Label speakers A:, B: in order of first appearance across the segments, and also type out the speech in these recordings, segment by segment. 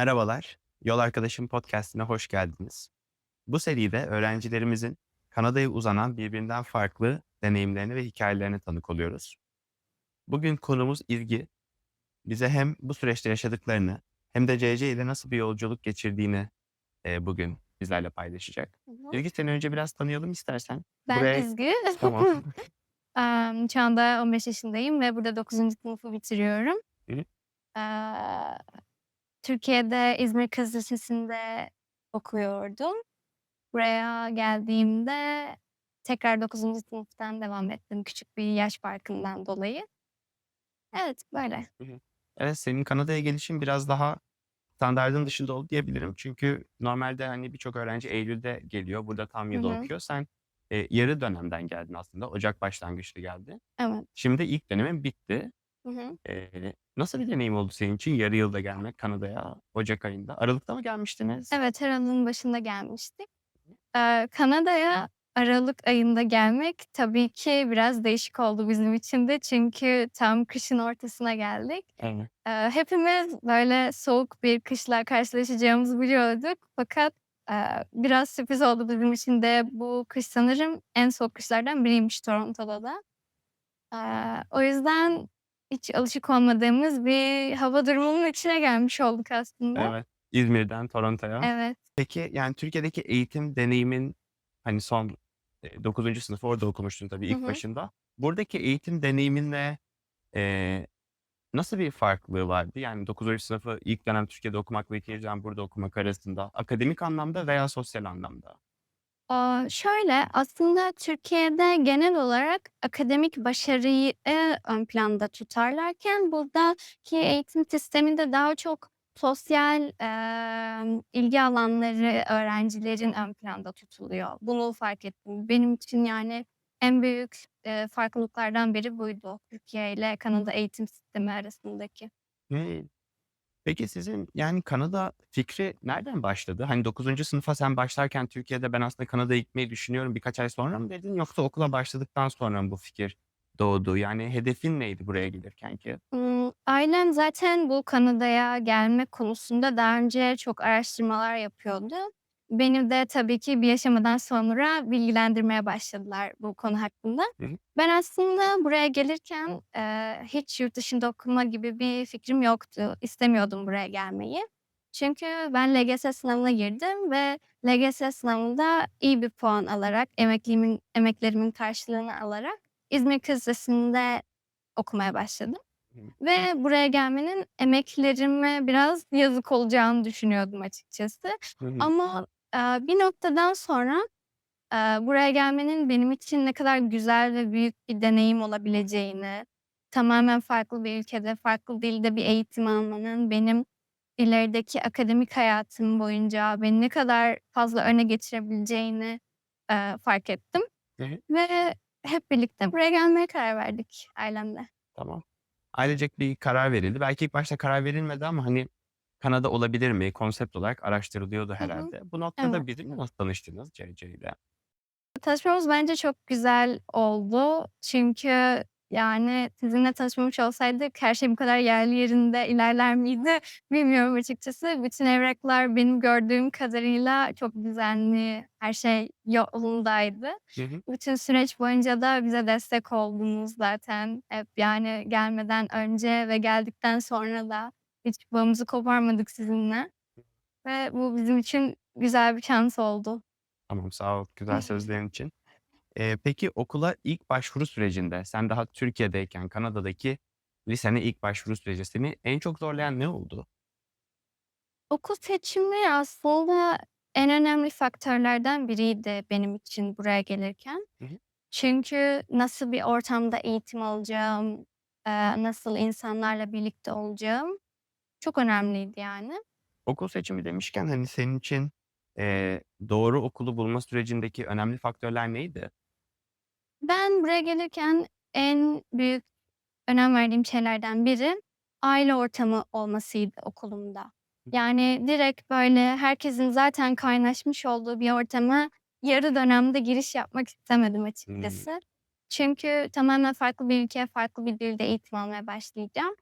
A: Merhabalar, Yol Arkadaşım Podcast'ine hoş geldiniz. Bu seride öğrencilerimizin Kanada'ya uzanan birbirinden farklı deneyimlerini ve hikayelerine tanık oluyoruz. Bugün konumuz ilgi. Bize hem bu süreçte yaşadıklarını hem de CC ile nasıl bir yolculuk geçirdiğini e, bugün bizlerle paylaşacak.
B: Hı hı.
A: İlgi seni önce biraz tanıyalım istersen.
B: Ben
A: Buraya-
B: Ezgi.
A: Tamam.
B: Emm, şu anda 15 yaşındayım ve burada 9. sınıfı bitiriyorum.
A: Hı hı.
B: Türkiye'de İzmir Kız Lisesi'nde okuyordum. Buraya geldiğimde tekrar 9. sınıftan devam ettim küçük bir yaş farkından dolayı. Evet, böyle.
A: Evet, senin Kanada'ya gelişin biraz daha standardın dışında oldu diyebilirim. Çünkü normalde hani birçok öğrenci Eylül'de geliyor. Burada tam yıl
B: Hı hı.
A: okuyor. Sen e, yarı dönemden geldin aslında. Ocak başlangıçlı geldin.
B: Evet.
A: Şimdi ilk dönemin bitti.
B: Hı hı.
A: E, nasıl bir deneyim oldu senin için yarı yılda gelmek Kanada'ya Ocak ayında? Aralıkta mı gelmiştiniz?
B: Evet, her Aralık'ın başında gelmiştik. Eee, Kanada'ya aralık ayında gelmek tabii ki biraz değişik oldu bizim için de. Çünkü tam kışın ortasına geldik.
A: Evet.
B: Eee, hepimiz böyle soğuk bir kışla karşılaşacağımızı biliyorduk. Fakat, eee, biraz sürpriz oldu bizim için de. Bu kış sanırım en soğuk kışlardan biriymiş Toronto'da da. Eee, o yüzden hiç alışık olmadığımız bir hava durumunun içine gelmiş olduk aslında.
A: Evet. İzmir'den Toronto'ya.
B: Evet.
A: Peki yani Türkiye'deki eğitim deneyimin hani son e, 9. sınıfı orada okumuştun tabii
B: Hı
A: ilk
B: hı.
A: başında. Buradaki eğitim deneyiminle e, nasıl bir farklılığı vardı? Yani 9. sınıfı ilk dönem Türkiye'de okumakla ikinci dönem burada okumak arasında akademik anlamda veya sosyal anlamda.
B: Aaa, şöyle, aslında Türkiye'de genel olarak akademik başarıyı, eee, ön planda tutarlarken buradaki eğitim sisteminde daha çok sosyal, emm, ilgi alanları öğrencilerin ön planda tutuluyor. Bunu fark ettim. Benim için yani en büyük, eee, farklılıklardan biri buydu Türkiye ile Kanada eğitim sistemi arasındaki.
A: Hıı. Peki sizin yani Kanada fikri nereden başladı? Hani 9. sınıfa sen başlarken Türkiye'de ben aslında Kanada'ya gitmeyi düşünüyorum birkaç ay sonra mı dedin yoksa okula başladıktan sonra mı bu fikir doğdu? Yani hedefin neydi buraya gelirkenki?
B: Imm, ailem zaten bu Kanada'ya gelme konusunda daha önce çok araştırmalar yapıyordu. Beni de tabii ki bir aşamadan sonra bilgilendirmeye başladılar bu konu hakkında.
A: Hı hı.
B: Ben aslında buraya gelirken, eee, hiç yurt dışında okuma gibi bir fikrim yoktu. İstemiyordum buraya gelmeyi. Çünkü ben LGS sınavına girdim ve LGS sınavında iyi bir puan alarak, emekliğimin emeklerimin karşılığını alarak İzmir Kız Lisesi'nde okumaya başladım. Ve buraya gelmenin emeklerime biraz yazık olacağını düşünüyordum açıkçası. Ama, eee, bir noktadan sonra, eee, buraya gelmenin benim için ne kadar güzel ve büyük bir deneyim olabileceğini, tamamen farklı bir ülkede, farklı dilde bir eğitim almanın benim ilerideki akademik hayatım boyunca beni ne kadar fazla öne geçirebileceğini, eee, fark ettim
A: Hı hı.
B: ve hep birlikte buraya gelmeye karar verdik ailemle.
A: Tamam. Ailecek bir karar verildi. Belki ilk başta karar verilmedi ama hani Kanada olabilir mi konsept olarak araştırılıyordu
B: Hı hı.
A: herhâlde. Bu noktada
B: Evet.
A: bizimle nasıl tanıştınız CC ile?
B: Tanışmamız bence çok güzel oldu. Çünkü yani sizinle tanışmamış olsaydık her şey bu kadar yerli yerinde ilerler miydi bilmiyorum açıkçası. Bütün evraklar benim gördüğüm kadarıyla çok düzenli, her şey yolundaydı.
A: Hı hı.
B: Bütün süreç boyunca da bize destek oldunuz zaten hep. Yani gelmeden önce ve geldikten sonra da hiç bağımızı koparmadık sizinle ve bu bizim için güzel bir şans oldu.
A: Tamam, sağ ol güzel sözlerin için. Eee, peki okula ilk başvuru sürecinde sen daha Türkiye'deyken Kanada'daki lisene ilk başvuru süreci seni en çok zorlayan ne oldu?
B: Okul seçimi aslında en önemli faktörlerden biriydi benim için buraya gelirken.
A: Hı hı.
B: Çünkü nasıl bir ortamda eğitim alacağım, eee, nasıl insanlarla birlikte olacağım çok önemliydi yani.
A: Okul seçimi demişken hani senin için, eee, doğru okulu bulma sürecindeki önemli faktörler neydi?
B: Ben buraya gelirken en büyük önem verdiğim şeylerden biri aile ortamı olmasıydı okulumda. Yani direkt böyle herkesin zaten kaynaşmış olduğu bir ortama yarı dönemde giriş yapmak istemedim
A: Hımm.
B: açıkçası. Çünkü tamamen farklı bir ülke, farklı bir dilde eğitim almaya başlayacağım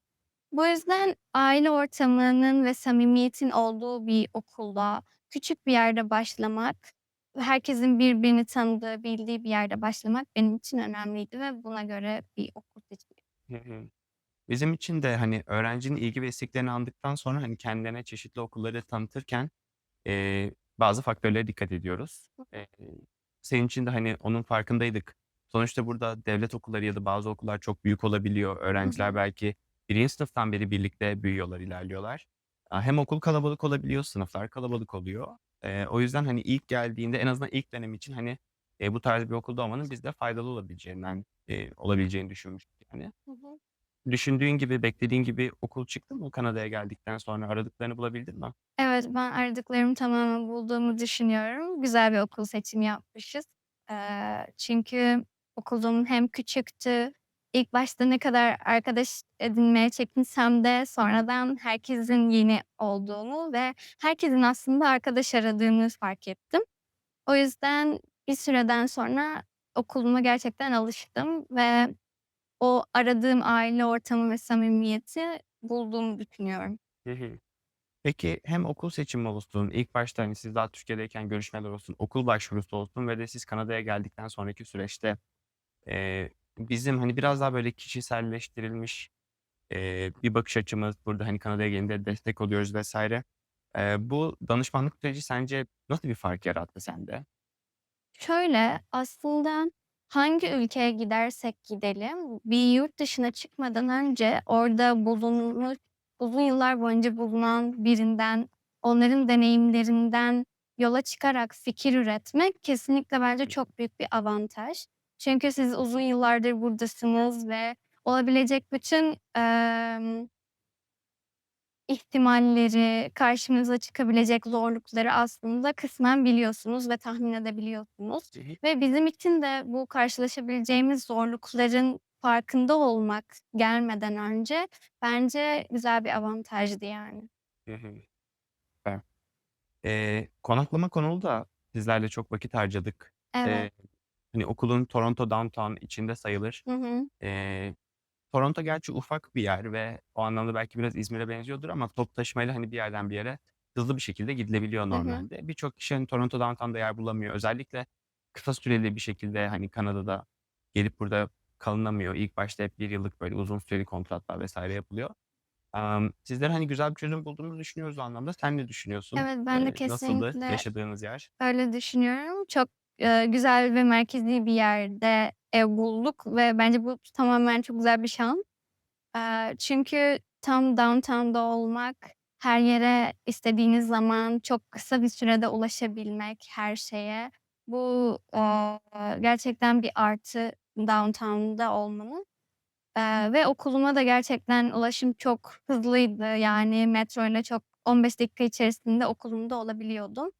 B: Bu yüzden aile ortamının ve samimiyetin olduğu bir okulda, küçük bir yerde başlamak, herkesin birbirini tanıdığı, bildiği bir yerde başlamak benim için önemliydi ve buna göre bir okul seçtim.
A: Hı hı. Bizim için de, hani, öğrencinin ilgi ve isteklerini anladıktan sonra, hani, kendilerine çeşitli okulları tanıtırken, eee, bazı faktörlere dikkat ediyoruz. Eee, senin için de, hani, onun farkındaydık. Sonuçta burada devlet okulları ya da bazı okullar çok büyük olabiliyor.
B: Hı
A: Öğrenciler belki 1. sınıftan beri birlikte büyüyorlar, ilerliyorlar. Hem okul kalabalık olabiliyor, sınıflar kalabalık oluyor. Eee, o yüzden, hani, ilk geldiğinde en azından ilk dönem için, hani, eee, bu tarz bir okulda olmanın bizde faydalı olabileceğinden, eee, olabileceğini düşünmüştük, yani.
B: Hı hı.
A: Düşündüğün gibi, beklediğin gibi okul çıktı mı Kanada'ya geldikten sonra? Aradıklarını bulabildin mi?
B: Evet, ben aradıklarımı tamamen bulduğumu düşünüyorum. Güzel bir okul seçimi yapmışız. Eee, çünkü okulum hem küçüktü, ilk başta ne kadar arkadaş edinmeye çekinsem de sonradan herkesin yeni olduğunu ve herkesin aslında arkadaş aradığını fark ettim. O yüzden bir süreden sonra okuluma gerçekten alıştım ve o aradığım aile ortamı ve samimiyeti bulduğumu düşünüyorum.
A: Hı hı. Peki hem okul seçimi olsun, ilk başta, hani, siz daha Türkiye'deyken görüşmeler olsun, okul başvurusu olsun ve de siz Kanada'ya geldikten sonraki süreçte, eee, bizim, hani, biraz daha böyle kişiselleştirilmiş, eee, bir bakış açımız, burada, hani, Kanada'ya gelince destek oluyoruz vs. Eee, bu danışmanlık süreci sence nasıl bir fark yarattı sende?
B: Şöyle, aslında hangi ülkeye gidersek gidelim, bir yurt dışına çıkmadan önce orada bulunmuş, uzun yıllar boyunca bulunan birinden, onların deneyimlerinden yola çıkarak fikir üretmek kesinlikle bence çok büyük bir avantaj. Çünkü siz uzun yıllardır buradasınız ve olabilecek bütün, emm ihtimalleri, karşınıza çıkabilecek zorlukları aslında kısmen biliyorsunuz ve tahmin edebiliyorsunuz.
A: Hı hı.
B: Ve bizim için de bu karşılaşabileceğimiz zorlukların farkında olmak gelmeden önce bence güzel bir avantajdı yani.
A: Hı hı. Süper. Eee, konaklama konulu sizlerle çok vakit harcadık.
B: Evet.
A: Eee, hani, okulun Toronto Downtown içinde sayılır.
B: Hı hı.
A: Eee, Toronto gerçi ufak bir yer ve o anlamda belki biraz İzmir'e benziyordur ama toplu taşımayla, hani, bir yerden bir yere hızlı bir şekilde gidilebiliyor
B: Hı hı.
A: normalde. Birçok kişi, hani, Toronto Downtown'da yer bulamıyor. Özellikle kısa süreli bir şekilde, hani, Kanada'da gelip burada kalınamıyor. İlk başta hep 1 yıllık böyle uzun süreli kontratlar vs. yapılıyor. Emm, sizler, hani, güzel bir çözüm bulduğunuzu düşünüyoruz o anlamda. Sen ne düşünüyorsun?
B: Evet, ben de
A: nasıldı
B: kesinlikle
A: yaşadığınız yer?
B: öyle düşünüyorum. Çok, güzel ve merkezi bir yerde ev bulduk ve bence bu tamamen çok güzel bir şans. Çünkü tam downtown'da olmak, her yere istediğiniz zaman çok kısa bir sürede ulaşabilmek her şeye, bu, gerçekten bir artı downtown'da olmanın. Ve okuluma da gerçekten ulaşım çok hızlıydı. Yani metroyla çok 15 dakika içerisinde okulumda olabiliyordum.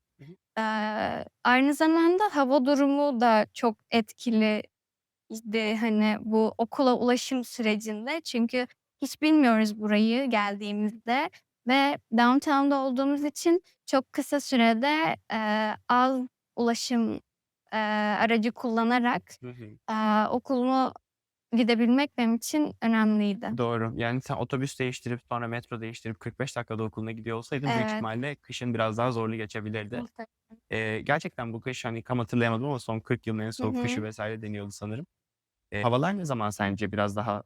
B: Eee, aynı zamanda hava durumu da çok etkiliydi, hani, bu okula ulaşım sürecinde. Çünkü hiç bilmiyoruz burayı geldiğimizde ve downtown'da olduğumuz için çok kısa sürede, eee, az ulaşım, eee, aracı kullanarak,
A: Hı hı.
B: eee, okuluma gidebilmek benim için önemliydi.
A: Doğru. Yani sen otobüs değiştirip sonra metro değiştirip 45 dakikada okuluna gidiyor olsaydın büyük
B: Evet.
A: ihtimalle kışın biraz daha zorlu geçebilirdi.
B: Muhtemelen.
A: Eee, gerçekten bu kış, hani, tam hatırlayamadım ama son 40 yılın en
B: Hı
A: soğuk kışı vs. deniyordu sanırım. Eee, havalar ne zaman sence biraz daha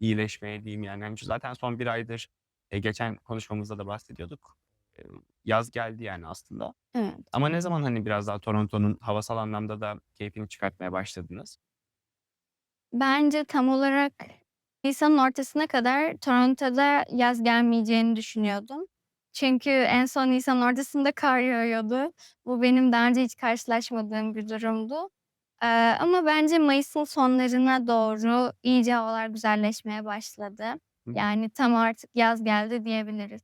A: iyileşmeye diyeyim yani? Hani, zaten son 1 aydır, eee, geçen konuşmamızda da bahsediyorduk. Eee, yaz geldi yani aslında.
B: Evet.
A: Ama ne zaman, hani, biraz daha Toronto'nun havasal anlamda da keyfini çıkartmaya başladınız?
B: Bence tam olarak nisanın ortasına kadar Toronto'da yaz gelmeyeceğini düşünüyordum. Çünkü en son nisanın ortasında kar yağıyordu. Bu benim daha önce hiç karşılaşmadığım bir durumdu. Eee, ama bence mayısın sonlarına doğru iyice havalar güzelleşmeye başladı.
A: Hı hı.
B: Yani tam artık yaz geldi diyebiliriz.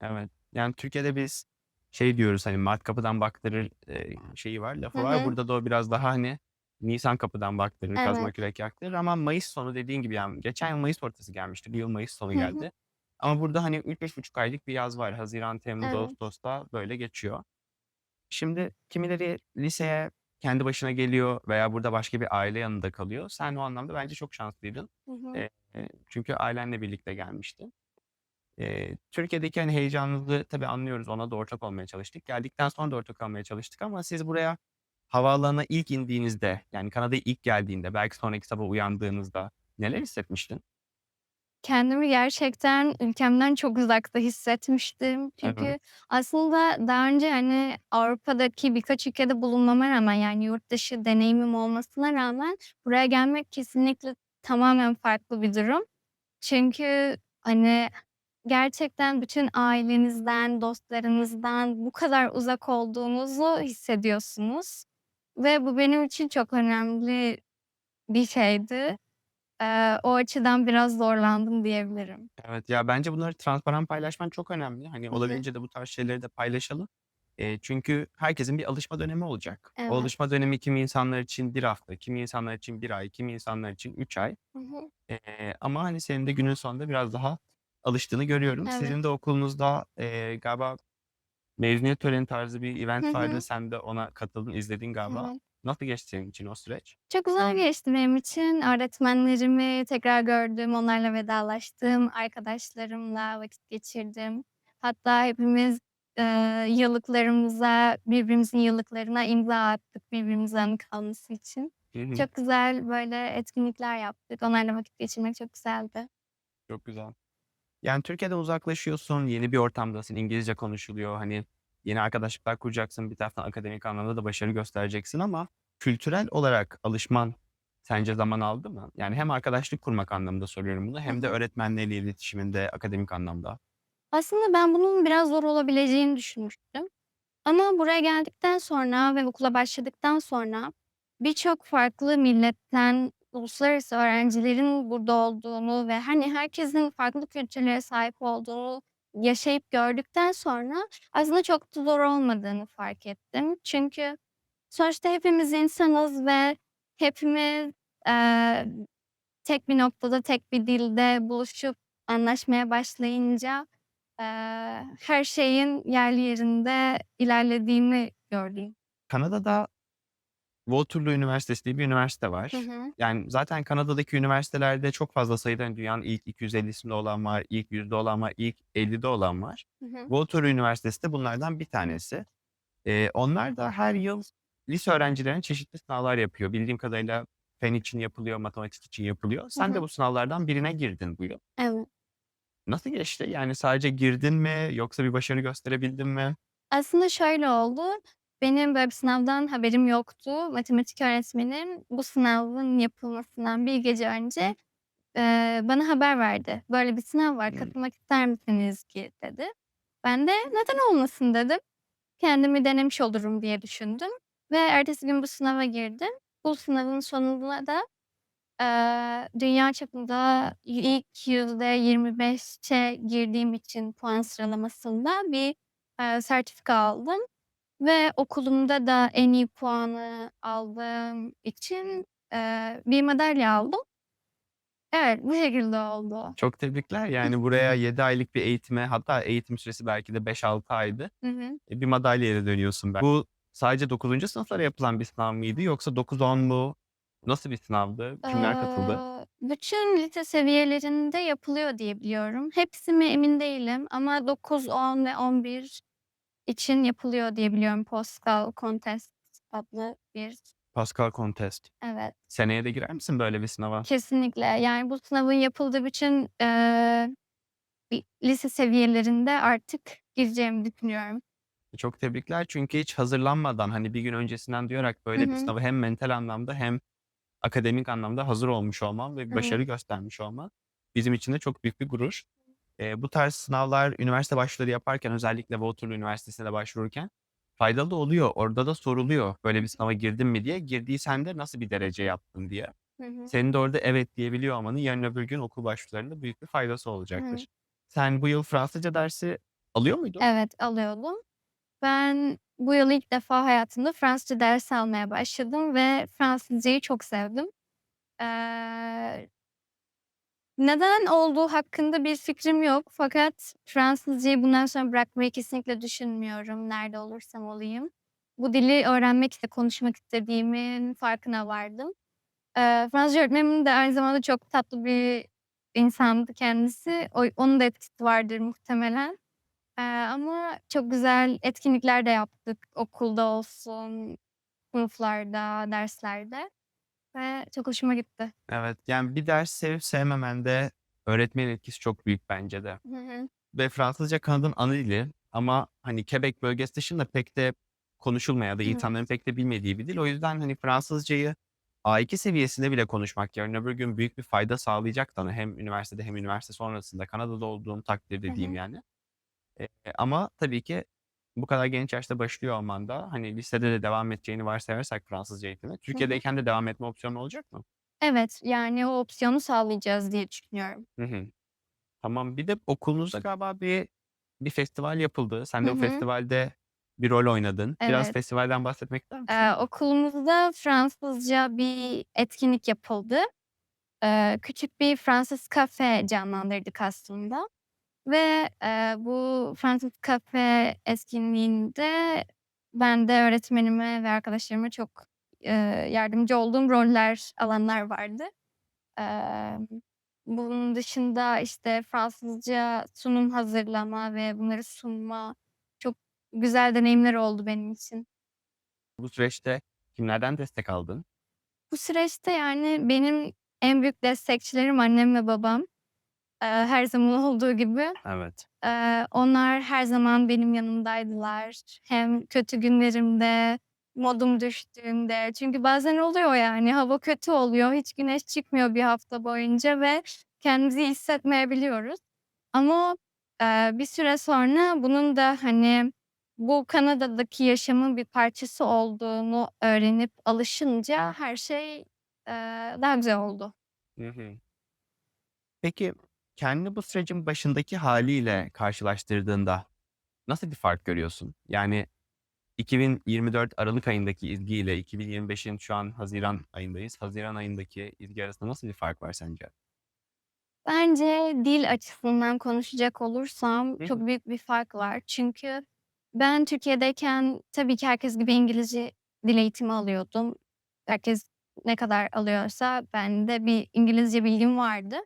A: Evet. Yani Türkiye'de biz şey diyoruz, hani, "Mart kapıdan baktırır." eee, şeyi var,
B: Hı
A: lafı var.
B: hı.
A: Burada da o biraz daha, hani, "Nisan kapıdan baktırır, kazma
B: Evet.
A: kürek yaktırır." Ama mayıs sonu dediğin gibi, yani, geçen yıl mayıs ortası gelmişti. Bu yıl mayıs sonu
B: Hı hı.
A: geldi. Ama burada, hani, 3-3,5 aylık bir yaz var. Haziran, temmuz,
B: Evet.
A: ağustos'ta böyle geçiyor. Şimdi kimileri liseye kendi başına geliyor veya burada başka bir aile yanında kalıyor. Sen o anlamda bence çok şanslıydın.
B: Hı hı.
A: Eee, çünkü ailenle birlikte gelmiştin. Eee, Türkiye'deki, hani, heyecanınızı tabii anlıyoruz. Ona da ortak olmaya çalıştık. Geldikten sonra da ortak olmaya çalıştık ama siz buraya havaalanına ilk indiğinizde, yani, Kanada'ya ilk geldiğinde, belki sonraki sabah uyandığınızda neler hissetmiştin?
B: Kendimi gerçekten ülkemden çok uzakta hissetmiştim.
A: Evet.
B: Çünkü aslında daha önce, hani, Avrupa'daki birkaç ülkede bulunmama rağmen, yani, yurt dışı deneyimim olmasına rağmen buraya gelmek kesinlikle tamamen farklı bir durum. Çünkü, hani, gerçekten bütün ailenizden, dostlarınızdan bu kadar uzak olduğunuzu hissediyorsunuz ve bu benim için çok önemli bir şeydi. Eee, o açıdan biraz zorlandım diyebilirim.
A: Evet, ya, bence bunları transparan paylaşman çok önemli. Hani,
B: Hı hı.
A: olabildiğince de bu tarz şeyleri de paylaşalım. Eee, çünkü herkesin bir alışma dönemi olacak. O
B: Evet.
A: alışma dönemi kimi insanlar için 1 hafta, kimi insanlar için 1 ay, kimi insanlar için 3 ay.
B: Hı hı.
A: Eee, ama, hani, senin de günün sonunda biraz daha alıştığını görüyorum.
B: Evet.
A: Sizin de okulunuzda, eee, galiba mezuniyet töreni tarzı bir
B: Hı
A: event vardı.
B: hı.
A: Sen de ona katıldın, izledin galiba.
B: Evet.
A: Nasıl geçti senin için o süreç?
B: Çok güzel geçti benim için. Öğretmenlerimi tekrar gördüm, onlarla vedalaştım, arkadaşlarımla vakit geçirdim. Hatta hepimiz, eee, yıllıklarımıza, birbirimizin yıllıklarına imza attık birbirimize anı kalması için.
A: Hı hı.
B: Çok güzel, böyle, etkinlikler yaptık. Onlarla vakit geçirmek çok güzeldi.
A: Çok güzel. Yani, Türkiye'den uzaklaşıyorsun, yeni bir ortamdasın, İngilizce konuşuluyor. Hani, yeni arkadaşlıklar kuracaksın, bir taraftan akademik anlamda da başarı göstereceksin ama kültürel olarak alışman sence zaman aldı mı? Yani, hem arkadaşlık kurmak anlamında soruyorum bunu hem de öğretmenlerle iletişiminde akademik anlamda.
B: Aslında ben bunun biraz zor olabileceğini düşünmüştüm. Ama buraya geldikten sonra ve okula başladıktan sonra birçok farklı milletten uluslararası öğrencilerin burada olduğunu ve, hani, herkesin farklı kültürlere sahip olduğunu yaşayıp gördükten sonra aslında çok da zor olmadığını fark ettim. Çünkü sonuçta hepimiz insanız ve hepimiz, eee, tek bir noktada, tek bir dilde buluşup anlaşmaya başlayınca, eee, her şeyin yerli yerinde ilerlediğini gördüm.
A: Kanada'da Waterloo Üniversitesi diye bir üniversite var.
B: Hı hı.
A: Yani, zaten Kanada'daki üniversitelerde çok fazla sayıda, hani, dünyanın ilk 250'sinde olan var, ilk 100'de olan var, ilk 50'de olan var.
B: Hı hı.
A: Waterloo Üniversitesi de bunlardan bir tanesi. Eee, onlar da her yıl lise öğrencilerine çeşitli sınavlar yapıyor. Bildiğim kadarıyla fen için yapılıyor, matematik için yapılıyor.
B: Hı
A: Sen de
B: hı.
A: bu sınavlardan birine girdin bu yıl.
B: Evet.
A: Nasıl geçti? Yani, sadece girdin mi yoksa bir başarı gösterebildin mi?
B: Aslında şöyle oldu. Benim böyle bir sınavdan haberim yoktu. Matematik öğretmenim bu sınavın yapılmasından bir gece önce, eee, bana haber verdi. "Böyle bir sınav var, katılmak ister misiniz ki?" dedi. Ben de "Neden olmasın?" dedim. Kendimi denemiş olurum diye düşündüm ve ertesi gün bu sınava girdim. Bu sınavın sonunda da, eee, dünya çapında ilk %25'e girdiğim için puan sıralamasında bir, eee, sertifika aldım ve okulumda da en iyi puanı aldığım için, eee, bir madalya aldım. Evet, bu şekilde oldu.
A: Çok tebrikler. Yani, buraya 7 aylık bir eğitime hatta eğitim süresi belki de 5-6 aydı.
B: Hı hı.
A: E, bir madalyayla dönüyorsun. Bu sadece 9. sınıflara yapılan bir sınav mıydı yoksa 9-10 mu? Nasıl bir sınavdı? Kimler katıldı?
B: Eee, bütün lise seviyelerinde yapılıyor diye biliyorum. Hepsi mi emin değilim ama 9, 10 ve 11 için yapılıyor diye biliyorum. Pascal Contest adlı bir
A: Pascal Contest.
B: Evet.
A: Seneye de girer misin böyle bir sınava?
B: Kesinlikle. Yani, bu sınavın yapıldığı eee, bir lise seviyelerinde artık gireceğimi düşünüyorum.
A: Çok tebrikler çünkü hiç hazırlanmadan, hani, bir gün öncesinden duyarak
B: Hı
A: böyle bir
B: hı.
A: sınava hem mental anlamda hem akademik anlamda hazır olmuş olman ve bir
B: Evet.
A: başarı göstermiş olman bizim için de çok büyük bir gurur. Eee, bu tarz sınavlar üniversite başvuruları yaparken özellikle Waterloo Üniversitesi'ne de başvururken faydalı oluyor. Orada da soruluyor, "Böyle bir sınava girdin mi?" diye. Girdiysen de nasıl bir derece yaptın diye.
B: Hı hı.
A: Senin de orada evet diyebiliyor olmanın yarın öbür gün okul başvurularında büyük bir faydası
B: Hı hı.
A: olacaktır. Sen bu yıl Fransızca dersi alıyor muydun?
B: Evet, alıyordum. Ben bu yıl ilk defa hayatımda Fransızca dersi almaya başladım ve Fransızcayı çok sevdim. Eee neden olduğu hakkında bir fikrim yok fakat Fransızcayı bundan sonra bırakmayı kesinlikle düşünmüyorum nerede olursam olayım. Bu dili öğrenmek ve konuşmak istediğimin farkına vardım. Eee, Fransızca öğretmenim de aynı zamanda çok tatlı bir insandı kendisi. Oy onun da etkisi vardır muhtemelen. Eee, ama çok güzel etkinlikler de yaptık. Okulda olsun, sınıflarda, derslerde ve çok hoşuma gitti.
A: Evet, yani bir ders sevip sevmemende öğretmenin etkisi çok büyük bence de.
B: Hı hı.
A: Ve Fransızca Kanada'nın ana dili ama hani Quebec bölgesi dışında pek de konuşulmayan ya da insanların pek de bilmediği bir dil. O yüzden hani Fransızcayı A2 seviyesinde bile konuşmak yarın öbür gün büyük bir fayda sağlayacak sana hem üniversitede hem üniversite sonrasında Kanada'da olduğum takdirde diyeyim yani. Eee, ama tabii ki bu kadar genç yaşta başlıyor olman da hani lisede de devam edeceğini varsayarsak Fransızca eğitimi,
B: Hı hı.
A: Türkiye'deyken de devam etme opsiyonun olacak mı?
B: Evet, yani o opsiyonu sağlayacağız diye düşünüyorum.
A: Hı hı. Tamam. Bir de okulunuzda galiba bir bir festival yapıldı. Sen
B: Hı
A: de o
B: hı.
A: festivalde bir rol oynadın. Biraz
B: Evet.
A: festivalden bahsetmek ister misin?
B: Eee, okulumuzda Fransızca bir etkinlik yapıldı. Eee, küçük bir Fransız kafe canlandırdık aslında ve, eee, bu Fransız kafe etkinliğinde ben de öğretmenime ve arkadaşlarıma çok, eee, yardımcı olduğum roller, alanlar vardı. Emm, bunun dışında, işte, Fransızca sunum hazırlama ve bunları sunma çok güzel deneyimler oldu benim için.
A: Bu süreçte kimlerden destek aldın?
B: Bu süreçte, yani, benim en büyük destekçilerim annem ve babam. Her zaman olduğu gibi.
A: Evet.
B: Onlar her zaman benim yanımdaydılar. Hem kötü günlerimde, modum düştüğünde çünkü bazen oluyor, yani, hava kötü oluyor, hiç güneş çıkmıyor bir hafta boyunca ve kendimizi hissetmeyebiliyoruz. Ama, bir süre sonra bunun da, hani, bu Kanada'daki yaşamın bir parçası olduğunu öğrenip alışınca her şey, daha güzel oldu.
A: Hı hı. Peki, kendini bu sürecin başındaki hâliyle karşılaştırdığında nasıl bir fark görüyorsun? Yani 2024 aralık ayındaki İzgi ile 2025'in şu an haziran ayındayız. Haziran ayındaki İzgi arasında nasıl bir fark var sence?
B: Bence dil açısından konuşacak olursam
A: Hı hı.
B: çok büyük bir fark var. Çünkü ben Türkiye'deyken tabii ki herkes gibi İngilizce dil eğitimi alıyordum. Herkes ne kadar alıyorsa ben de bir İngilizce bilgim vardı.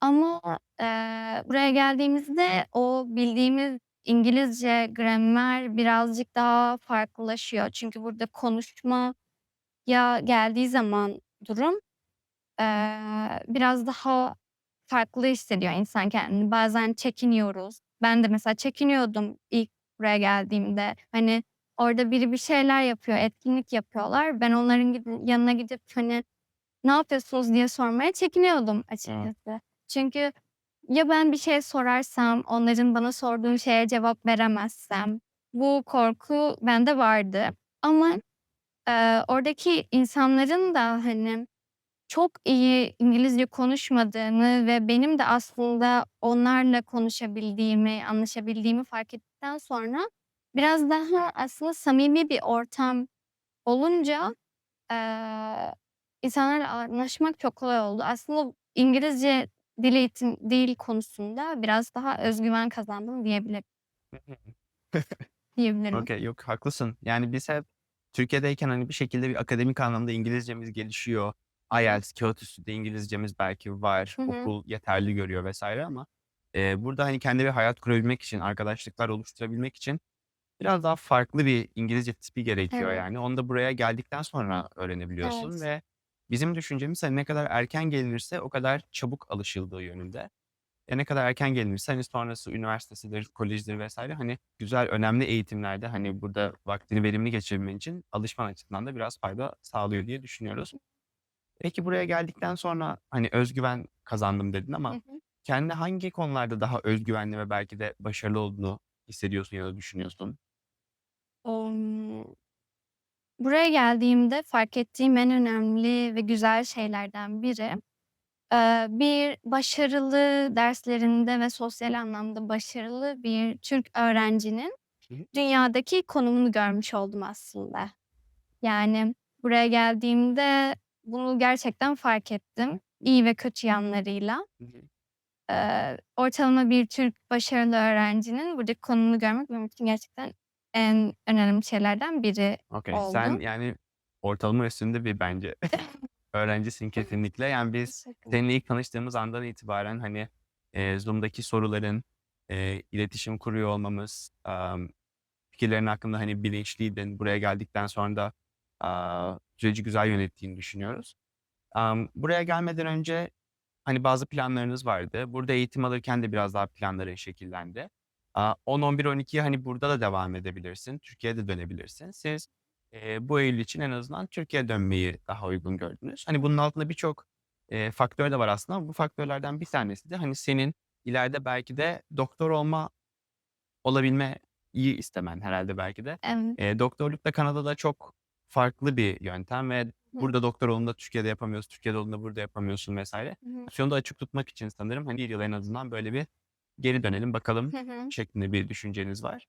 B: Ama, eee, buraya geldiğimizde o bildiğimiz İngilizce gramer birazcık daha farklılaşıyor. Çünkü burada konuşmaya geldiği zaman durum, eee, biraz daha farklı hissediyor insan kendini. Bazen çekiniyoruz. Ben de mesela çekiniyordum ilk buraya geldiğimde. Hani, orada biri bir şeyler yapıyor, etkinlik yapıyorlar. Ben onların yanına gidip, hani, "Ne yapıyorsunuz?" diye sormaya çekiniyordum
A: Evet.
B: açıkçası. Çünkü ya ben bir şey sorarsam, onların bana sorduğu şeye cevap veremezsem, bu korku bende vardı. Ama, eee, oradaki insanların da, hani, çok iyi İngilizce konuşmadığını ve benim de aslında onlarla konuşabildiğimi, anlaşabildiğimi fark ettikten sonra biraz daha aslında samimi bir ortam olunca, eee, insanlarla anlaşmak çok kolay oldu. Aslında İngilizce dil eğitim dil konusunda biraz daha öz güven kazandım diyebilirim. Diyebilirim.
A: Okay, yok haklısın. Yani biz hep Türkiye'deyken, hani, bir şekilde bir akademik anlamda İngilizcemiz gelişiyor. IELTS, kâğıt üstünde İngilizcemiz belki var,
B: Hı hı.
A: okul yeterli görüyor vs. ama, eee, burada, hani, kendi bir hayat kurabilmek için, arkadaşlıklar oluşturabilmek için biraz daha farklı bir İngilizce tipi gerekiyor
B: Evet.
A: yani. Onu da buraya geldikten sonra öğrenebiliyorsun
B: Evet.
A: ve bizim düşüncemiz, hani, ne kadar erken gelinirse o kadar çabuk alışıldığı yönünde. E, ne kadar erken gelinirse, hani, sonrası üniversitesidir, kolejdir vs. hani, güzel, önemli eğitimlerde, hani, burada vaktini verimli geçirebilmen için alışman açısından da biraz fayda sağlıyor diye düşünüyoruz. Peki, buraya geldikten sonra, hani, öz güven kazandım dedin ama
B: hı.
A: kendini hangi konularda daha öz güvenli ve belki de başarılı olduğunu hissediyorsun ya da düşünüyorsun?
B: Emm, buraya geldiğimde fark ettiğim en önemli ve güzel şeylerden biri, eee, bir başarılı, derslerinde ve sosyal anlamda başarılı bir Türk öğrencinin
A: Hı hı.
B: dünyadaki konumunu görmüş oldum aslında. Yani, buraya geldiğimde bunu gerçekten fark ettim, iyi ve kötü yanlarıyla.
A: Hı hı.
B: Eee, ortalama bir Türk başarılı öğrencinin buradaki konumunu görmek benim için gerçekten en önemli şeylerden biri
A: Okay,
B: oldu.
A: sen, yani, ortalama üstünde bir bence öğrencisin kesinlikle. Yani biz
B: Teşekkürler.
A: seninle ilk tanıştığımız andan itibaren, hani, eee, Zoom'daki soruların, eee, iletişim kuruyor olmamız, emm, fikirlerin hakkında, hani, bilinçliydin. Buraya geldikten sonra da, aaa, süreci güzel yönettiğini düşünüyoruz. Emm, buraya gelmeden önce, hani, bazı planlarınız vardı. Burada eğitim alırken de biraz daha planların şekillendi. Aaa, 10-11-12'ye, hani, burada da devam edebilirsin, Türkiye'ye de dönebilirsin. Siz, eee, bu eylül için en azından Türkiye'ye dönmeyi daha uygun gördünüz. Hani, bunun altında birçok, eee, faktör de var aslında bu faktörlerden bir tanesi de, hani, senin ileride belki de doktor olma olabilmeyi istemen herhâlde belki de.
B: Evet.
A: Eee, doktorluk da Kanada'da çok farklı bir yöntem ve burada doktor olduğunda Türkiye'de yapamıyorsun, Türkiye'de olduğunda burada yapamıyorsun vs.
B: Hı hı.
A: Da açık tutmak için sanırım, hani, 1 yıl en azından böyle bir geri dönelim bakalım
B: Hı hı.
A: şeklinde bir düşünceniz var.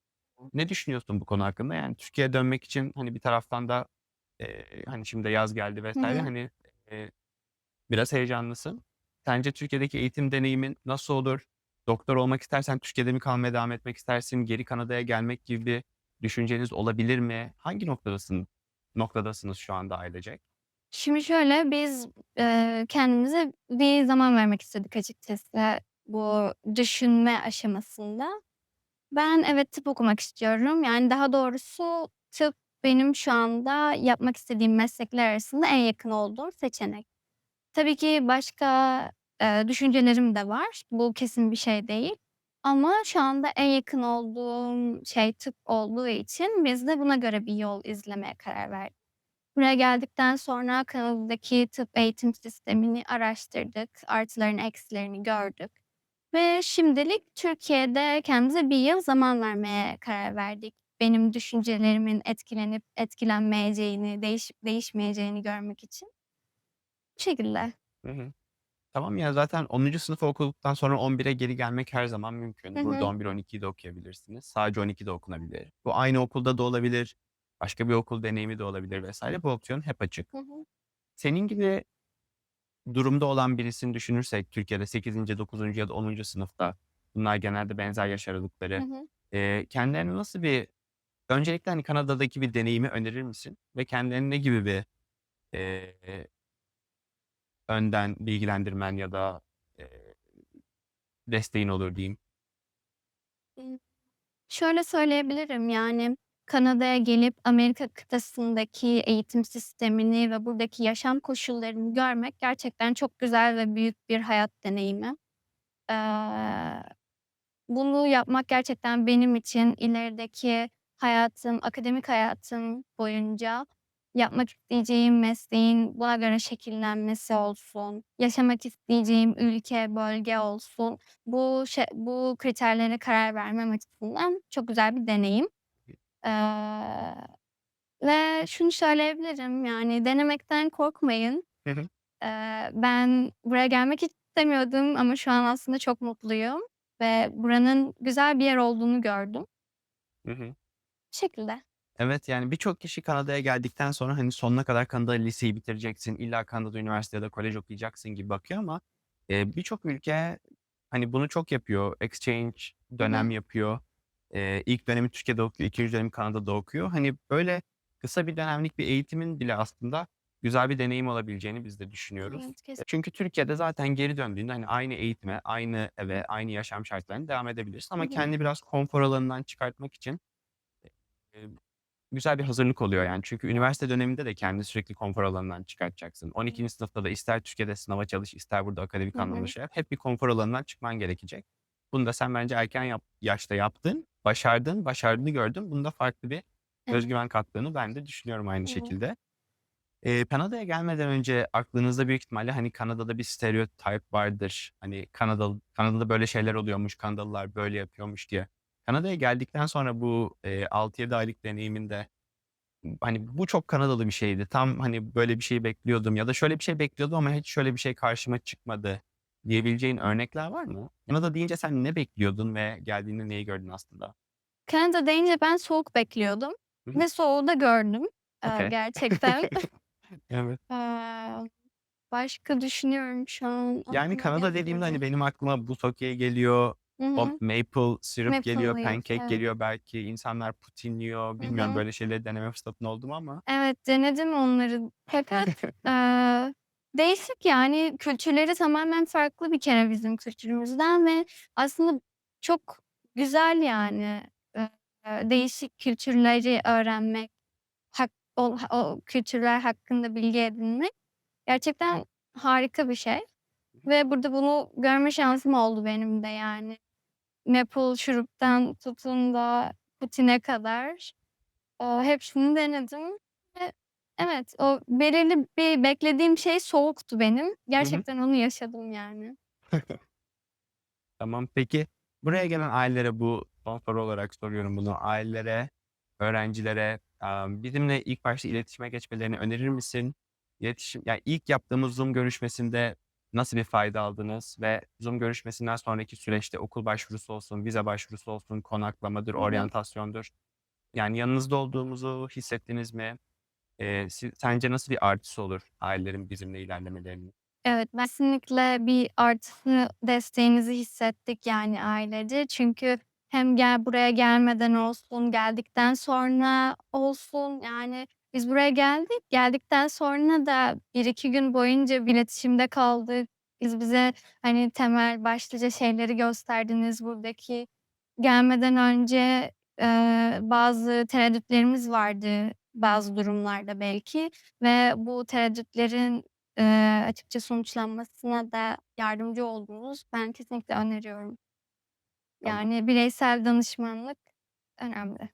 A: Ne düşünüyorsun bu konu hakkında? Yani Türkiye'ye dönmek için, hani, bir taraftan da, eee, hani, şimdi de yaz geldi
B: hı.
A: hani, eee, biraz heyecanlısın. Sence Türkiye'deki eğitim deneyimin nasıl olur? Doktor olmak istersen Türkiye'de mi kalmaya devam etmek istersin? Geri Kanada'ya gelmek gibi bir düşünceniz olabilir mi? Hangi noktadasın noktadasınız şu anda ailecek?
B: Şimdi şöyle, biz, eee, kendimize bir zaman vermek istedik açıkçası bu düşünme aşamasında. Ben evet, tıp okumak istiyorum. Yani daha doğrusu tıp benim şu anda yapmak istediğim meslekler arasında en yakın olduğum seçenek. Tabii ki başka, eee, düşüncelerim de var. Bu kesin bir şey değil ama şu anda en yakın olduğum şey tıp olduğu için biz de buna göre bir yol izlemeye karar verdik. Buraya geldikten sonra Kanada'daki tıp eğitim sistemini araştırdık, artılarını eksilerini gördük ve şimdilik Türkiye'de kendimize 1 yıl zaman vermeye karar verdik. Benim düşüncelerimin etkilenip etkilenmeyeceğini, değişip değişmeyeceğini görmek için. Bu şekilde.
A: Hı hı. Tamam ya, zaten 10. sınıfı okuduktan sonra 11'e geri gelmek her zaman mümkün.
B: Hı
A: Burada
B: hı.
A: 11-12'yi de okuyabilirsiniz. Sadece 12 de okunabilir. Bu aynı okulda da olabilir, başka bir okul deneyimi de olabilir vs. Bu opsiyon hep açık.
B: Hı hı.
A: Senin gibi durumda olan birisini düşünürsek Türkiye'de 8. 9. ya da 10. sınıfta, bunlar genelde benzer yaş aralıkları,
B: hı.
A: eee, kendilerine nasıl bir öncelikle, hani, Kanada'daki bir deneyimi önerir misin ve kendilerini ne gibi bir, eee önden bilgilendirmen ya da, eee, desteğin olur diyeyim?
B: Şöyle söyleyebilirim, yani, Kanada'ya gelip Amerika kıtasındaki eğitim sistemini ve buradaki yaşam koşullarını görmek gerçekten çok güzel ve büyük bir hayat deneyimi. Eee, bunu yapmak gerçekten benim için ilerideki hayatım, akademik hayatım boyunca yapmak isteyeceğim mesleğin buna göre şekillenmesi olsun, yaşamak isteyeceğim ülke, bölge olsun, bu şe bu kriterlere karar vermem açısından çok güzel bir deneyim. Eee, ve şunu söyleyebilirim, yani, denemekten korkmayın.
A: Hı hı.
B: Eee, ben buraya gelmek hiç istemiyordum ama şu an aslında çok mutluyum ve buranın güzel bir yer olduğunu gördüm.
A: Hı hı.
B: Bu şekilde.
A: Evet, yani, birçok kişi Kanada'ya geldikten sonra, hani, sonuna kadar Kanada'da liseyi bitireceksin, illa Kanada'da üniversite ya da kolej okuyacaksın gibi bakıyor ama, eee, birçok ülke, hani, bunu çok yapıyor. Exchange
B: Hı
A: dönem
B: hı.
A: yapıyor. Eee, ilk dönemi Türkiye'de okuyor, 2'nci dönemi Kanada'da okuyor. Hani, böyle kısa bir dönemlik bir eğitimin bile aslında güzel bir deneyim olabileceğini biz de düşünüyoruz.
B: Evet, kes
A: Çünkü Türkiye'de zaten geri döndüğünde, hani, aynı eğitime, aynı eve, aynı yaşam şartlarına devam edebilirsin ama
B: hı.
A: kendini biraz konfor alanından çıkartmak için, eee, güzel bir hazırlık oluyor, yani. Çünkü üniversite döneminde de kendini sürekli konfor alanından çıkartacaksın. 12'nci sınıfta da ister Türkiye'de sınava çalış, ister burada akademik
B: Hı
A: anlamda şey yap, hep bir konfor alanından çıkman gerekecek. Bunu da sen bence erken yap yaşta yaptın, başardın, başardığını gördüm. Bunda farklı bir
B: Evet.
A: öz güven kattığını ben de düşünüyorum aynı şekilde. Eee, Kanada'ya gelmeden önce aklınızda büyük ihtimalle, hani, Kanada'da bir stereotip vardır. Hani, Kanadalı Kanada'da böyle şeyler oluyormuş, Kanadalılar böyle yapıyormuş diye. Kanada'ya geldikten sonra bu, eee, 6-7 aylık deneyiminde, hani, bu çok Kanadalı bir şeydi. Tam, hani, böyle bir şey bekliyordum ya da şöyle bir şey bekliyordum ama hiç şöyle bir şey karşıma çıkmadı diyebileceğin örnekler var mı? Kanada deyince sen ne bekliyordun ve geldiğinde neyi gördün aslında?
B: Kanada deyince ben soğuk bekliyordum
A: Hı hı.
B: ve soğuğu da gördüm, eee,
A: Okay.
B: gerçekten.
A: Evet.
B: Eee, başka düşünüyorum şu an
A: Yani,
B: aklıma
A: Kanada dediğimde, hani, benim aklıma buz hokeyi geliyor,
B: Hı
A: o
B: hı.
A: maple syrup
B: Maple
A: geliyor,
B: leaf,
A: pancake
B: evet.
A: geliyor belki, insanlar poutine yiyor.
B: Hı
A: Bilmiyorum
B: hı.
A: böyle şeyleri deneme fırsatın oldu mu ama?
B: Evet, denedim onları fakat, eee, Değişik, yani, kültürleri tamamen farklı bir kere bizim kültürümüzden ve aslında çok güzel, yani, değişik kültürleri öğrenmek, hak o o kültürler hakkında bilgi edinmek gerçekten harika bir şey ve burada bunu görme şansım oldu benim de, yani. Maple şuruptan tutun da pudinge kadar, eee, hepsini denedim evet, o belirli bir beklediğim şey soğuktu benim. Gerçekten onu yaşadım, yani.
A: Tamam, peki buraya gelen ailelere bu son soru olarak soruyorum bunu. Ailelere, öğrencilere, bizimle ilk başta iletişime geçmelerini önerir misin? İletişim ya, ilk yaptığımız Zoom görüşmesinde nasıl bir fayda aldınız ve Zoom görüşmesinden sonraki süreçte okul başvurusu olsun, vize başvurusu olsun, konaklamadır,
B: Hı hı.
A: oryantasyondur. Yani yanınızda olduğumuzu hissettiniz mi? Eee, sence nasıl bir artısı olur ailelerin bizimle ilerlemelerinin?
B: Evet, kesinlikle bir artısı, desteğinizi hissettik, yani, ailece. Çünkü hem gel buraya gelmeden olsun, geldikten sonra olsun, yani, biz buraya geldik. Geldikten sonra da 1-2 gün boyunca iletişimde kaldık. Siz bize, hani, temel başlıca şeyleri gösterdiniz buradaki. Gelmeden önce, eee, bazı tereddütlerimiz vardı bazı durumlarda belki ve bu tereddütlerin, eee, açıkça sonuçlanmasına da yardımcı oldunuz. Ben kesinlikle öneriyorum.
A: Tamam.
B: Yani, bireysel danışmanlık önemli.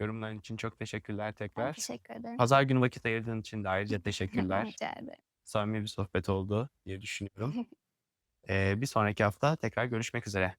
A: Yorumların için çok teşekkürler
B: Ben
A: tekrar.
B: teşekkür ederim.
A: Pazar günü vakit ayırdığın için de ayrıca teşekkürler.
B: Rica ederim.
A: Samimi bir sohbet oldu diye düşünüyorum. Eee, bir sonraki hafta tekrar görüşmek üzere.